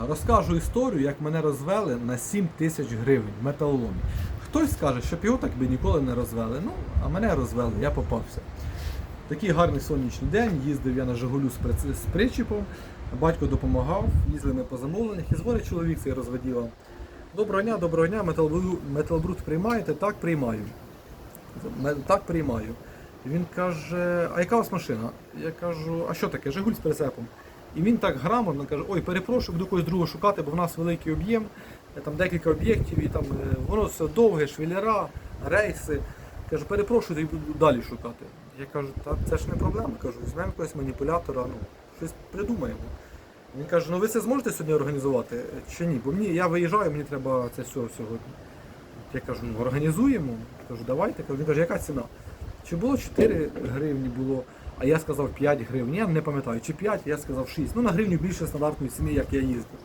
Розкажу історію, як мене розвели на 7 тисяч гривень металоломі. Хтось скаже, що його так би ніколи не розвели. Ну, а мене розвели, я попався. Такий гарний сонячний день, їздив я на Жигулю з, причіпом, батько допомагав, їздили ми по замовленнях і дзвонить чоловік цей розводіла. Доброго дня, доброго дня, металобрухт приймаєте? Так, приймаю. Так, приймаю. Він каже, а яка у вас машина? Я кажу, а що таке? Жигуль з прицепом. І він так грамотно каже, ой, перепрошую, буду когось другого шукати, бо в нас великий об'єм, е, там декілька об'єктів, і там е, воно все довге, швеллера, рейси. Каже, перепрошую, і буду далі шукати. Я кажу, та це ж не проблема. Кажу, візьмемо якогось маніпулятора, ну, щось придумаємо. Він каже, ну ви це зможете сьогодні організувати е, чи ні? Бо мені я виїжджаю, мені треба це все сьогодні. Я кажу, ну організуємо. Кажу, давайте. Кажу, Він каже, яка ціна? Чи було 4 гривні було, а я сказав 5 гривень. Я не пам'ятаю, чи 5, я сказав 6. Ну на гривню більше стандартної ціни, як я їздив.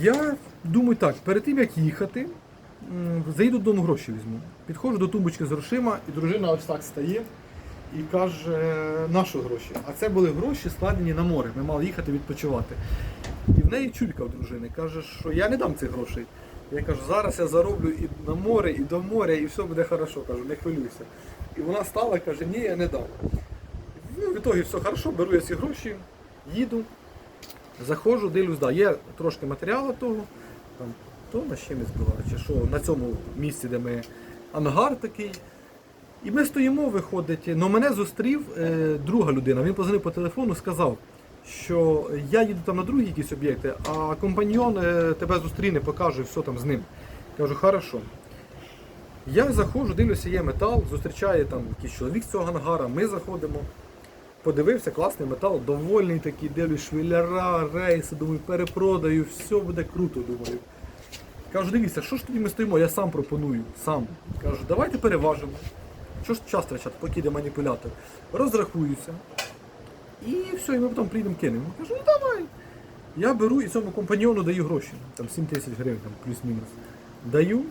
Я думаю так, перед тим як їхати, заїду додому гроші візьму. Підходжу до тумбочки з грошима, і дружина ось так стає і каже, на що гроші? А це були гроші складені на море. Ми мали їхати відпочивати. І в неї чулька в дружини каже, що я не дам цих грошей. Я кажу, зараз я зароблю і на море, і до моря, і все буде хорошо. Кажу, не хвилюйся. І вона стала, каже, ні, я не дам. Ну, в ітогі все хорошо, беру я ці гроші, їду, заходжу, дивлюсь, да, є трошки матеріалу того, там, то на чимось була, чи що, на цьому місці, де ми ангар такий. І ми стоїмо, виходить. Ну мене зустрів е, друга людина. Він позвонив по телефону, сказав, що я їду там на другі якісь об'єкти, а компаньйон е, тебе зустріне, покаже все там з ним. Кажу, хорошо. Я заходжу, дивлюся, є метал, зустрічає там якийсь чоловік з цього ангара, ми заходимо. Подивився, класний метал, довольний такий, дивлюсь, швеляра, рейси, думаю, перепродаю, все буде круто, думаю. Кажу, дивіться, що ж тоді ми стоїмо, я сам пропоную, сам. Кажу, давайте переважимо. Що ж час втрачати, поки йде маніпулятор. Розрахуюся. І все, і ми потім прийдемо кинемо. Кажу, ну давай. Я беру і цьому компаньйону даю гроші. Там 7 тисяч гривень, плюс-мінус. Даю.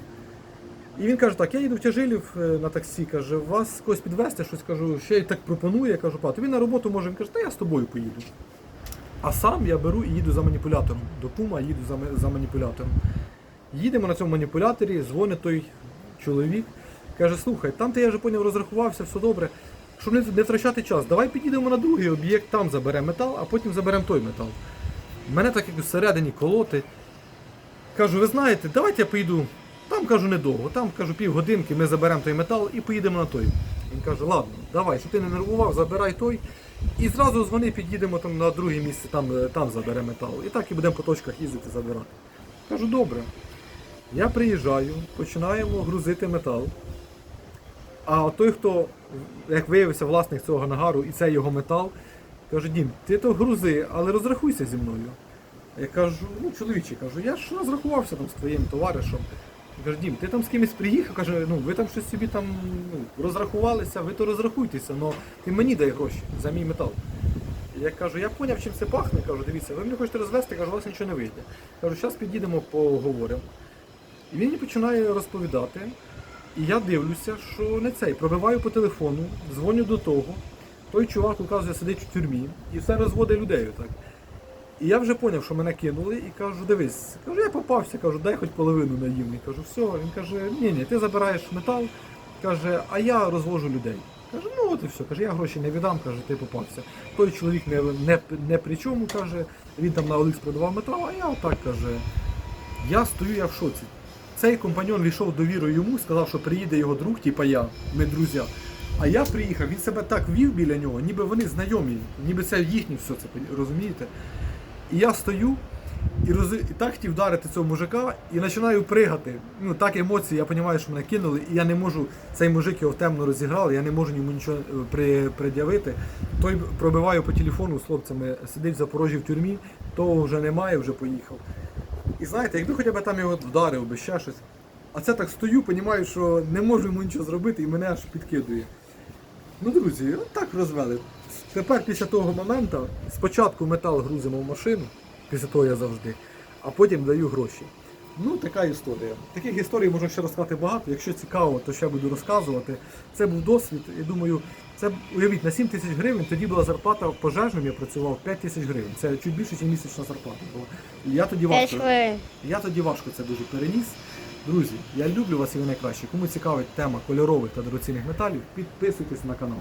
І він каже, так, я їду в Тяжилів е, на таксі, каже, вас когось підвезти, щось кажу, ще й так пропонує, я кажу, па, тобі на роботу може, він каже, та я з тобою поїду. А сам я беру і їду за маніпулятором. До Пума їду за, за маніпулятором. Їдемо на цьому маніпуляторі, дзвонить той чоловік, каже, слухай, там ти я вже поняв, розрахувався, все добре. Щоб не втрачати час, давай підійдемо на другий об'єкт, там заберемо метал, а потім заберемо той метал. Мене так як всередині колоти. Кажу, ви знаєте, давайте я поїду. Там кажу недовго, там кажу півгодинки, ми заберемо той метал і поїдемо на той. Він каже, ладно, давай, щоб ти не нервував, забирай той. І зразу дзвони, під'їдемо там на друге місце, там, е, там заберемо метал. І так і будемо по точках їздити забирати. Кажу, добре. Я приїжджаю, починаємо грузити метал. А той, хто, як виявився, власник цього нагару, і це його метал, каже, Дім, ти то грузи, але розрахуйся зі мною. Я кажу, ну чоловіче, кажу, я ж розрахувався там з твоїм товаришем. Я кажу, Дім, ти там з кимось приїхав, каже, ну ви там щось собі там ну, розрахувалися, ви то розрахуйтеся, але ти мені дай гроші за мій метал. Я кажу, я поняв, чим це пахне. Кажу, дивіться, ви мене хочете розвести, кажу, у вас нічого не вийде. Кажу, зараз підійдемо, поговоримо. І він мені починає розповідати. І я дивлюся, що не цей. Пробиваю по телефону, дзвоню до того. Той чувак, указує, сидить в тюрмі і все розводить людей. Так. І я вже зрозумів, що мене кинули, і кажу, дивись, кажу, я попався, кажу, дай хоч половину наївний. Кажу, все. Він каже, ні, ні, ти забираєш метал, каже, а я розвожу людей. Кажу, ну от і все. Каже, я гроші не віддам, каже, ти попався. Той чоловік не, не, не при чому, каже, він там на Оликс продавав метал, а я отак каже. Я стою, я в шоці. Цей компаньон війшов довіру йому, сказав, що приїде його друг, типа я, ми друзі. А я приїхав, він себе так вів біля нього, ніби вони знайомі, ніби це їхні все це, розумієте? І я стою і, роз... і так хотів вдарити цього мужика і починаю пригати. Ну так емоції, я розумію, що мене кинули, і я не можу, цей мужик його темно розіграв, я не можу йому нічого е, при... пред'явити. Той пробиваю по телефону з хлопцями, сидить в Запорожжі в тюрмі, того вже немає, вже поїхав. І знаєте, якби хоча б там його вдарив би ще щось. А це так стою, розумію, що не можу йому нічого зробити і мене аж підкидує. Ну, друзі, от так розвели. Тепер після того моменту спочатку метал грузимо в машину, після того я завжди, а потім даю гроші. Ну, така історія. Таких історій можна ще розказати багато. Якщо цікаво, то ще буду розказувати. Це був досвід. І думаю, це уявіть на 7 тисяч гривень. Тоді була зарплата пожежним, я працював 5 тисяч гривень. Це чуть більше, ніж місячна зарплата була. І я тоді важко, я тоді важко це дуже переніс. Друзі, я люблю вас і ви найкраще. Кому цікавить тема кольорових та дорогоцінних металів, підписуйтесь на канал.